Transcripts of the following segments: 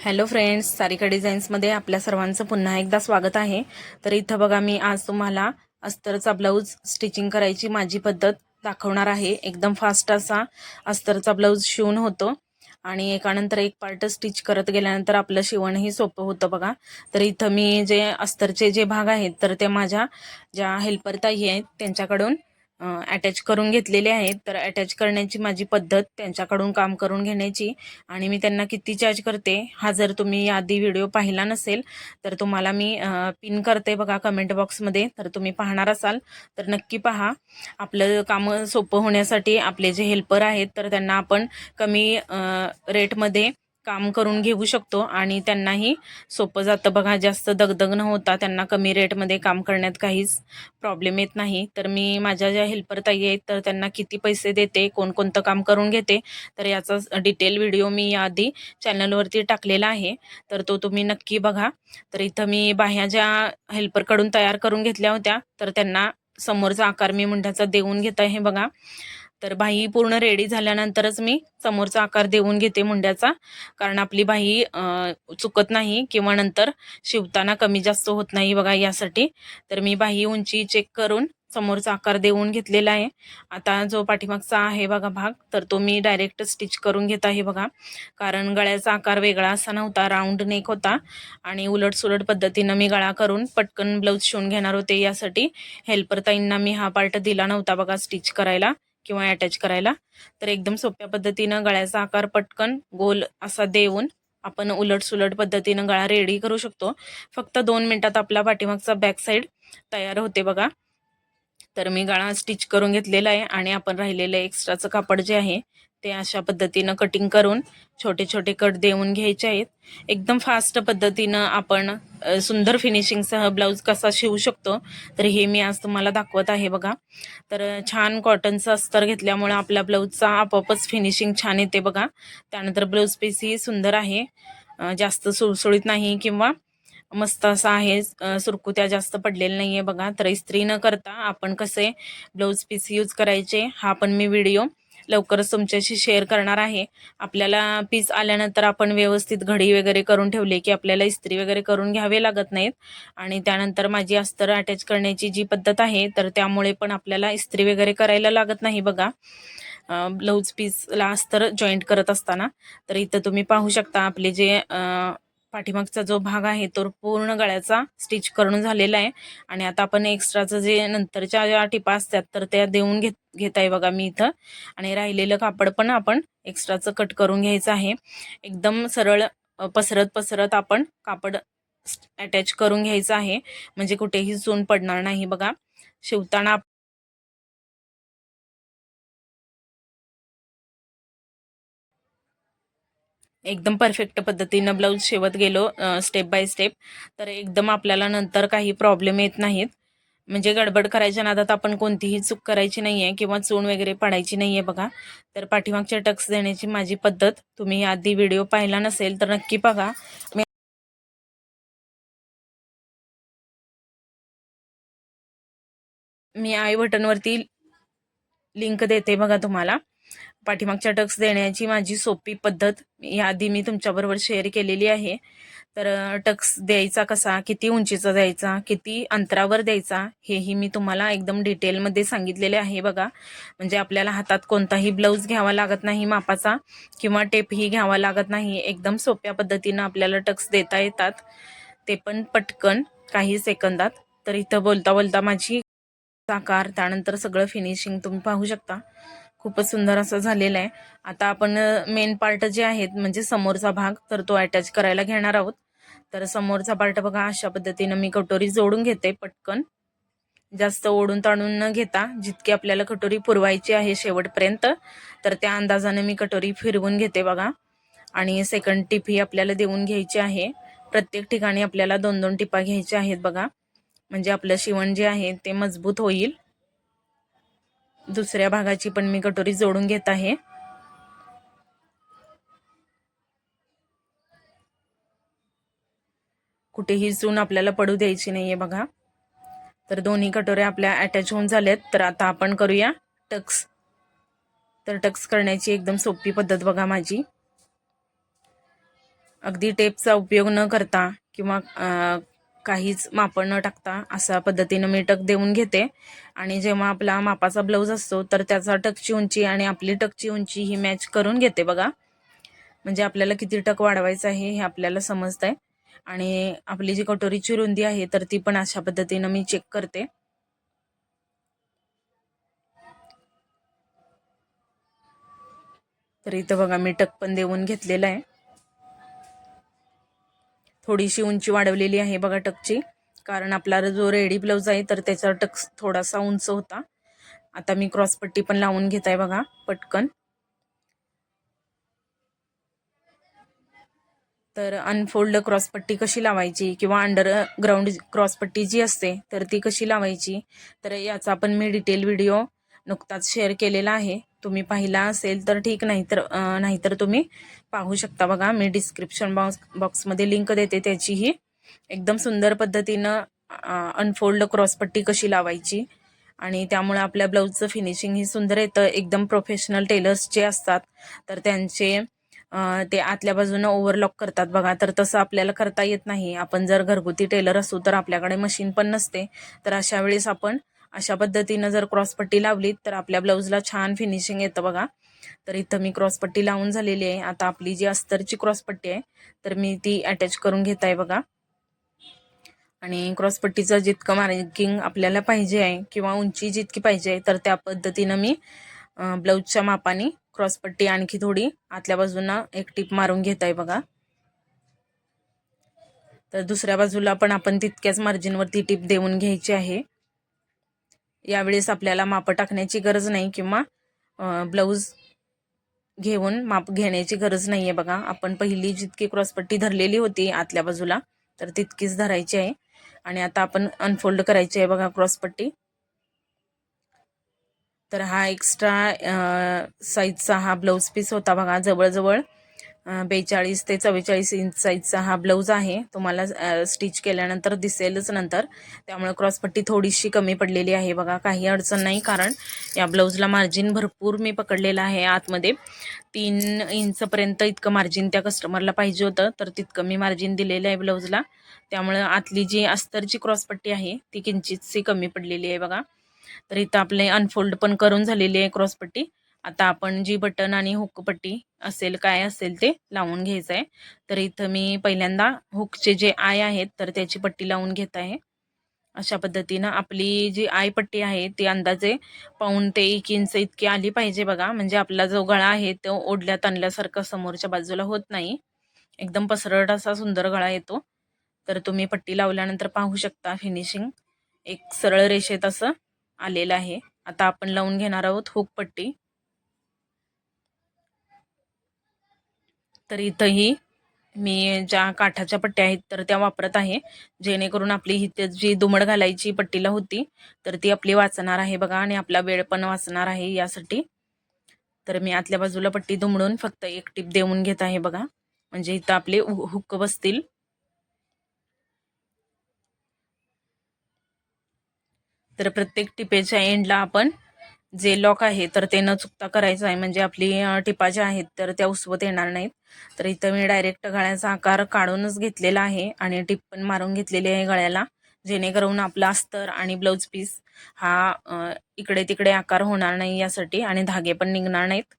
Hello friends Sarika डिझाईन्समध्ये आपल्या सर्वांचं पुन्हा एकदा स्वागत आहे. तर इथं बघा मी आज तुम्हाला अस्तरचा ब्लाऊज स्टिचिंग करायची माझी पद्धत दाखवणार आहे. एकदम फास्ट असा अस्तरचा ब्लाऊज शिवून होतो. आणि एकानंतर एक पार्ट स्टिच करत गेल्यानंतर आपलं शिवणही सोपं होतं बघा. तर इथं मी जे अस्तरचे जे भाग आहेत तर ते माझ्या ज्या हेल्पर ताई आहेत त्यांच्याकडून अटॅच करून घेतलेले आहेत. तर अटॅच करण्याची माझी पद्धत त्यांच्याकडून काम करून घेण्याची. आणि मी त्यांना किती चार्ज करते हा जर तुम्ही आधी व्हिडिओ पाहिला नसेल तर तुम्हाला मी पिन करते बघा कमेंट बॉक्समध्ये तर तुम्ही पाहणार असाल. तर नक्की पहा. आपलं काम सोपं होण्यासाठी आपले जे हेल्पर आहेत तर त्यांना आपण कमी रेटमध्ये काम करून घेऊ शकतो आणि त्यांनाही सोपं जातं. बघा जास्त दगदग न होता त्यांना कमी रेटमध्ये काम करण्यात काहीच प्रॉब्लेम येत नाही. तर मी माझ्या ज्या हेल्पर ताई आहेत तर त्यांना किती पैसे देते कोणकोणतं काम करून घेते तर याचा डिटेल व्हिडिओ मी याआधी चॅनलवरती टाकलेला आहे. तर तो तुम्ही नक्की बघा. तर इथं मी बाह्या ज्या हेल्परकडून तयार करून घेतल्या होत्या तर त्यांना समोरचा आकार मी मुंढ्याचा देऊन घेत आहे बघा. तर बाही पूर्ण रेडी झाल्यानंतरच मी समोरचा आकार देऊन घेते मुंड्याचा. कारण आपली बाही चुकत नाही किंवा नंतर शिवताना कमी जास्त होत नाही बघा यासाठी. तर मी बाही उंची चेक करून समोरचा आकार देऊन घेतलेला आहे. आता जो पाठीमागचा आहे बघा भाग तर तो मी डायरेक्ट स्टिच करून घेत आहे बघा. कारण गळ्याचा आकार वेगळा असा नव्हता राऊंड नेक होता. आणि उलट सुलट पद्धतीनं मी गळा करून पटकन ब्लाऊज शिवून घेणार होते यासाठी. हेल्परताईंना मी हा पार्ट दिला नव्हता बघा स्टिच करायला. किंवा अटॅच करायला तर एकदम सोप्या पद्धतीनं गळ्याचा आकार पटकन गोल असा देऊन आपण उलट सुलट पद्धतीनं गळा रेडी करू शकतो. फक्त दोन मिनिटात आपला पाठीमागचा बॅक साईड तयार होते बघा. तर मी गळा स्टिच करून घेतलेला आहे आणि आपण राहिलेलं एक्स्ट्राचं कापड जे आहे ते अशा पद्धतीनं कटिंग करून छोटे छोटे कट देऊन घ्यायचे आहेत. एकदम फास्ट पद्धतीनं आपण सुंदर फिनिशिंगसह ब्लाऊज कसा शिवू शकतो तर हे मी आज तुम्हाला दाखवत आहे बघा. तर छान कॉटनचं अस्तर घेतल्यामुळे आपल्या ब्लाऊजचा आपोआपच फिनिशिंग छान येते बघा. त्यानंतर ब्लाऊज पीसही सुंदर आहे. जास्त सुळसुळीत नाही किंवा मस्त असा आहे सुरकुत्या जास्त पडलेल्या नाही आहे बघा. तर इस्त्री न करता आपण कसे ब्लाऊज पीस यूज करायचे हा पण मी व्हिडिओ लवकरच तुमच्याशी शेअर करणार आहे. आपल्याला पीस आल्यानंतर आपण व्यवस्थित घडी वगैरे करून ठेवले की आपल्याला इस्त्री वगैरे करून घ्यावे लागत नाहीत. आणि त्यानंतर माझी अस्तर अटॅच करण्याची जी पद्धत आहे तर त्यामुळे पण आपल्याला इस्त्री वगैरे करायला लागत नाही बघा. ब्लाऊज पीसला अस्तर जॉईंट करत असताना. तर इथं तुम्ही पाहू शकता आपले जे पाठीमागचा जो भाग आहे तो पूर्ण गळ्याचा स्टिच करून झालेला आहे. आणि आता आपण एक्स्ट्राचं जे नंतरच्या ज्या टिपा असतात तर त्या देऊन घेत घेत आहे बघा मी इथं. आणि राहिलेलं कापड पण आपण एक्स्ट्राचं कट करून घ्यायचं आहे. एकदम सरळ पसरत पसरत आपण कापड अटॅच करून घ्यायचं आहे. म्हणजे कुठेही चून पडणार नाही बघा. शिवताना एकदम परफेक्ट पद्धतीनं ब्लाऊज शिवत गेलो स्टेप बाय स्टेप तर एकदम आपल्याला नंतर काही प्रॉब्लेम येत नाहीत. म्हणजे गडबड करायच्या नादात आपण कोणतीही चूक करायची नाही आहे किंवा चूण वगैरे पडायची नाही आहे बघा. तर पाठीमागच्या टक्स देण्याची माझी पद्धत. तुम्ही आधी व्हिडिओ पाहिला नसेल तर नक्की बघा. मी मी आय बटनवरती लिंक देते बघा तुम्हाला. पाठीमागच्या टक्स देण्याची माझी सोपी पद्धत याआधी मी तुमच्याबरोबर शेअर केलेली आहे. तर टक्स द्यायचा कसा किती उंचीचा द्यायचा किती अंतरावर द्यायचा हेही मी तुम्हाला एकदम डिटेलमध्ये सांगितलेले आहे बघा. म्हणजे आपल्याला हातात कोणताही ब्लाऊज घ्यावा लागत नाही मापाचा किंवा टेपही घ्यावा लागत नाही. एकदम सोप्या पद्धतीनं आपल्याला टक्स देता येतात. ते पण पटकन काही सेकंदात. तर इथं बोलता बोलता माझी साकार त्यानंतर सगळं फिनिशिंग तुम्ही पाहू शकता. खूपच सुंदर असं झालेलं आहे. आता आपण मेन पार्ट जे आहेत म्हणजे समोरचा भाग तर तो अटॅच करायला घेणार आहोत. तर समोरचा पार्ट बघा अशा पद्धतीनं मी कटोरी जोडून घेते पटकन. जास्त ओढून ताणून न घेता जितकी आपल्याला कटोरी पुरवायची आहे शेवटपर्यंत तर त्या अंदाजाने मी कटोरी फिरवून घेते बघा. आणि सेकंड टिप ही आपल्याला देऊन घ्यायची आहे. प्रत्येक ठिकाणी आपल्याला दोन दोन टिपा घ्यायच्या आहेत बघा. म्हणजे आपलं शिवण जे आहे ते मजबूत होईल. दुसऱ्या भागाची पण मी कटोरी जोडून घेत आहे. कुठेही चून आपल्याला पडू द्यायची नाहीये बघा. तर दोन्ही कटोऱ्या आपल्या अटॅच होऊन झाल्यात. तर आता आपण करूया टक्स. तर टक्स करण्याची एकदम सोपी पद्धत बघा माझी. अगदी टेपचा उपयोग न करता किंवा काहीच मापं न टाकता अशा पद्धतीनं मी टक देऊन घेते. आणि जेव्हा आपला मापाचा ब्लाऊज असतो तर त्याचा टकची उंची आणि आपली टकची उंची ही मॅच करून घेते बघा. म्हणजे आपल्याला किती टक वाढवायचं आहे हे आपल्याला समजतंय. आणि आपली जी कटोरीची रुंदी आहे तर ती पण अशा पद्धतीनं मी चेक करते. तर इथं बघा मी टक पण देऊन घेतलेला आहे. थोडीशी उंची वाढवलेली आहे बघा टकची. कारण आपला जो रेडी ब्लाऊज आहे तर त्याचा टक थोडासा उंच होता. आता मी क्रॉसपट्टी पण लावून घेत आहे बघा पटकन. तर अनफोल्ड क्रॉसपट्टी कशी लावायची किंवा अंडर ग्राउंड क्रॉसपट्टी जी असते तर ती कशी लावायची? तर याचा पण मी डिटेल व्हिडिओ नुकताच शेअर केलेला आहे. तुम्ही पाहिला असेल तर ठीक नाही तर नाहीतर तुम्ही पाहू शकता बघा. मी डिस्क्रिप्शन बॉक्स बॉक्समध्ये लिंक देते. त्याचीही एकदम सुंदर पद्धतीनं अनफोल्ड क्रॉसपट्टी कशी लावायची आणि त्यामुळे आपल्या ब्लाऊजचं फिनिशिंग ही सुंदर येतं. एकदम प्रोफेशनल टेलर्स जे असतात तर त्यांचे ते आतल्या बाजूनं ओव्हरलॉक करतात बघा. तर तसं आपल्याला करता येत नाही. आपण जर घरगुती टेलर असू तर आपल्याकडे मशीन पण नसते. तर अशा वेळेस आपण अशा पद्धतीनं जर क्रॉसपट्टी लावली तर आपल्या ब्लाऊजला छान फिनिशिंग येतं बघा. तर इथं मी क्रॉसपट्टी लावून झालेली आहे. आता आपली जी अस्तरची क्रॉसपट्टी आहे तर मी ती अटॅच करून घेत आहे बघा. आणि क्रॉसपट्टीचं जितकं मार्किंग आपल्याला पाहिजे आहे किंवा उंची जितकी पाहिजे तर त्या पद्धतीनं मी ब्लाऊजच्या मापाने क्रॉसपट्टी आणखी थोडी आतल्या बाजूनं एक टीप मारून घेत आहे बघा. तर दुसऱ्या बाजूला पण आपण तितक्याच मार्जिनवरती टीप देऊन घ्यायची आहे. यावेळेस आपल्याला माप टाकण्याची गरज नाही किंवा ब्लाऊज घेऊन माप घेण्याची गरज नाही आहे बघा. आपण पहिली जितकी क्रॉसपट्टी धरलेली होती आतल्या बाजूला तर तितकीच धरायची आहे. आणि आता आपण अनफोल्ड करायची आहे बघा क्रॉसपट्टी. तर हा एक्स्ट्रा साईजचा हा ब्लाऊज पीस होता बघा जवळजवळ बेचाळीस ते चव्वेचाळीस इंच साईजचा हा ब्लाऊज आहे. तुम्हाला स्टिच केल्यानंतर दिसेलच नंतर. त्यामुळे क्रॉसपट्टी थोडीशी कमी पडलेली आहे बघा. काही अडचण नाही कारण या ब्लाऊजला मार्जिन भरपूर मी पकडलेलं आहे आतमध्ये. तीन इंचपर्यंत इतकं मार्जिन त्या कस्टमरला पाहिजे होतं. तर तितकं मी मार्जिन दिलेलं आहे ब्लाऊजला त्यामुळं आतली जी अस्तरची क्रॉसपट्टी आहे ती किंचितशी कमी पडलेली आहे बघा. तर इथं आपले अनफोल्ड पण करून झालेली आहे क्रॉसपट्टी आता आपण जी बटन आणि हुकपट्टी असेल काय असेल ते लावून घ्यायचं आहे तर इथं मी पहिल्यांदा हुकचे जे आय आहेत तर त्याची पट्टी लावून घेत आहे. अशा पद्धतीनं आपली जी आय पट्टी आहे ती अंदाजे पाऊन ते एक इंच इतकी आली पाहिजे बघा. म्हणजे आपला जो गळा आहे तो ओढल्यात आणल्यासारखं समोरच्या बाजूला होत नाही. एकदम पसरट असा सुंदर गळा येतो. तर तुम्ही पट्टी लावल्यानंतर पाहू शकता फिनिशिंग एक सरळ रेषेत असं आलेलं आहे. आता आपण लावून घेणार आहोत हुक पट्टी तर इथंही मी ज्या काठाच्या पट्ट्या आहेत तर त्या वापरत आहे. जेणेकरून आपली इथे जी दुमड घालायची पट्टीला होती तर ती आपली वाचणार आहे बघा आणि आपला वेळ पण वाचणार आहे यासाठी. तर मी आतल्या बाजूला पट्टी दुमडून फक्त एक टीप देऊन घेत आहे बघा. म्हणजे इथं आपले हुक्क बसतील. तर प्रत्येक टिपेच्या एंडला आपण जे लॉक आहे तर ते न चुकता करायचं आहे. म्हणजे आपली टिपा ज्या आहेत तर त्या उसवत येणार नाहीत. तर इथं मी डायरेक्ट गळ्याचा आकार काढूनच घेतलेला आहे आणि टिप पण मारून घेतलेली आहे गळ्याला. जेणेकरून आपला अस्तर आणि ब्लाऊज पीस हा इकडे तिकडे आकार होणार नाही यासाठी आणि धागे पण निघणार नाहीत.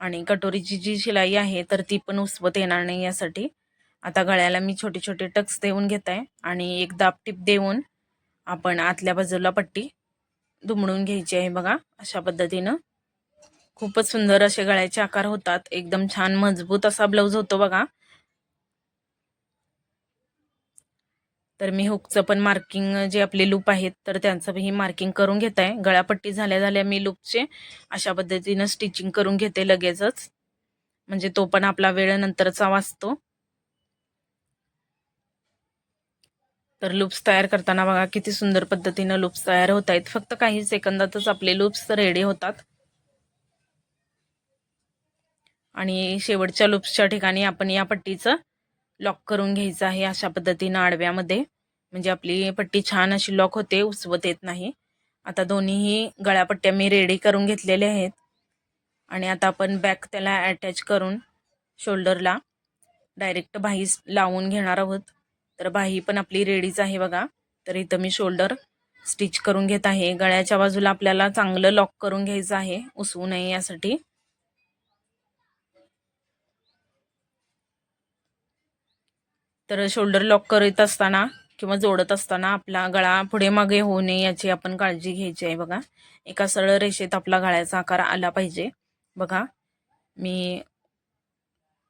आणि कटोरीची जी शिलाई आहे तर ती पण उसवत येणार नाही यासाठी. आता गळ्याला मी छोटे छोटे टक्स देऊन घेत आहे आणि एक दाब टिप देऊन आपण आतल्या बाजूला पट्टी दुमडून घ्यायची आहे बघा अशा पद्धतीनं. खूपच सुंदर असे गळ्याचे आकार होतात एकदम छान मजबूत असा ब्लाऊज होतो बघा. तर मी हुकचं पण मार्किंग जे आपले लूप आहेत तर त्यांचं ही मार्किंग करून घेत आहे गळ्यापट्टी झाल्या झाल्या मी लूपचे अशा पद्धतीनं स्टिचिंग करून घेते लगेचच. म्हणजे तो पण आपला वेळ नंतरचा वाचतो. तर लूप्स तयार करताना बघा किती सुंदर पद्धतीनं लूप्स तयार होत आहेत. फक्त काही सेकंदातच आपले लूप्स रेडी होतात. आणि शेवटच्या लूप्सच्या ठिकाणी आपण या पट्टीचं लॉक करून घ्यायचं आहे अशा पद्धतीनं आडव्यामध्ये. म्हणजे आपली पट्टी छान अशी लॉक होते उसवत येत नाही. आता दोन्हीही गळ्यापट्ट्या मी रेडी करून घेतलेल्या आहेत. आणि आता आपण बॅक त्याला अटॅच करून शोल्डरला डायरेक्ट बाही लावून घेणार आहोत. तर बाही पण आपली रेडीच आहे बघा. तर इथं मी शोल्डर स्टिच करून घेत आहे. गळ्याच्या बाजूला आपल्याला चांगलं लॉक करून घ्यायचं आहे. उसवू नये यासाठी. तर शोल्डर लॉक करत असताना किंवा जोडत असताना आपला गळा पुढे मागे होऊ नये याची आपण काळजी घ्यायची आहे बघा. एका सरळ रेषेत आपला गळ्याचा आकार आला पाहिजे. बघा. मी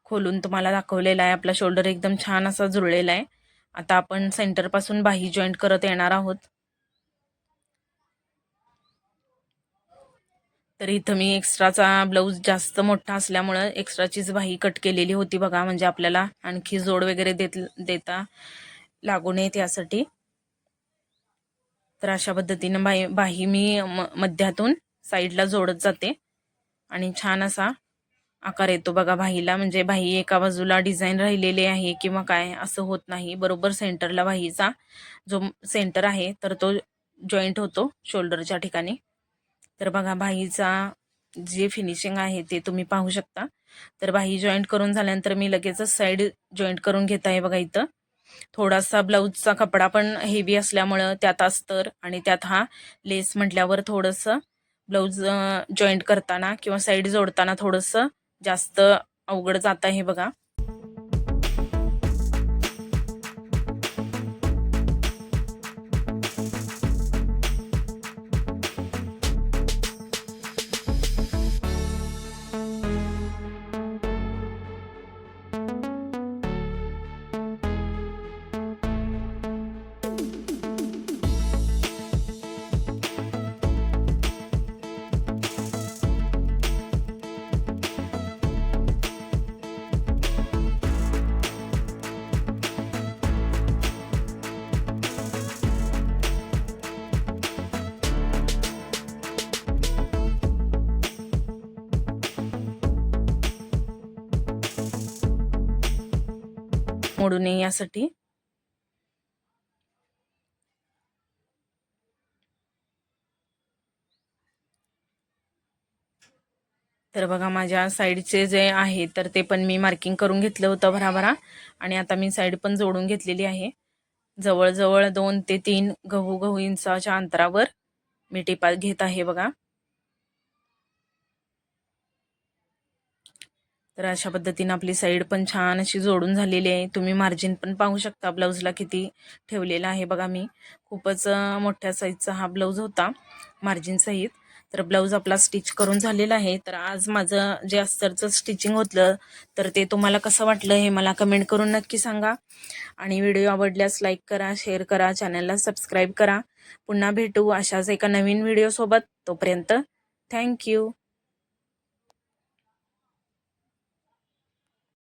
खोलून तुम्हाला दाखवलेला आहे. आपला शोल्डर एकदम छान असा जुळलेला आहे. आता आपण सेंटरपासून बाही जॉईंट करत येणार आहोत. तर इथं मी एक्स्ट्राचा ब्लाऊज जास्त मोठा असल्यामुळं एक्स्ट्राचीच बाही कट केलेली होती बघा म्हणजे आपल्याला आणखी जोड वगैरे देत देता लागू नये यासाठी. तर अशा पद्धतीनं बाही बाही मी मध्यातून साईडला जोडत जाते. आणि छान असा आकार येतो बघा भाईला. म्हणजे भाई एका बाजूला डिझाईन राहिलेली आहे किंवा काय असं होत नाही. बरोबर सेंटरला भाईचा जो सेंटर आहे तर तो जॉईंट होतो शोल्डरच्या ठिकाणी. तर बघा भाईचा जे फिनिशिंग आहे ते तुम्ही पाहू शकता. तर बाही जॉईंट करून झाल्यानंतर मी लगेचच साईड जॉईंट करून घेत आहे बघा इथं. थोडासा ब्लाऊजचा कपडा पण हेवी असल्यामुळं त्यात अस्तर आणि त्यात हा लेस म्हटल्यावर थोडंसं ब्लाऊज जॉईंट करताना किंवा साईड जोडताना थोडंसं जास्त अवघड जात आहे बघा. मोडू नये यासाठी. तर बघा माझ्या साईडचे जे आहे तर ते पण मी मार्किंग करून घेतलं होतं भराभरा. आणि आता मी साईड पण जोडून घेतलेली आहे. जवळजवळ दोन ते तीन गहू गहू इंचाच्या अंतरावर मी टिपा घेत आहे बघा. तर अशा पद्धतीनं आपली साईड पण छान अशी जोडून झालेली आहे. तुम्ही मार्जिन पण पाहू शकता ब्लाऊजला किती ठेवलेला आहे बघा मी. खूपच मोठ्या साईजचा हा ब्लाऊज होता मार्जिन सहित. तर ब्लाऊज आपला स्टिच करून झालेला आहे. तर आज माझं जे अस्तरचं स्टिचिंग होतं तर ते तुम्हाला कसं वाटलं हे मला कमेंट करून नक्की सांगा. आणि व्हिडिओ आवडल्यास लाईक करा शेअर करा चॅनलला सबस्क्राईब करा. पुन्हा भेटू अशाच एका नवीन व्हिडिओसोबत तोपर्यंत थँक्यू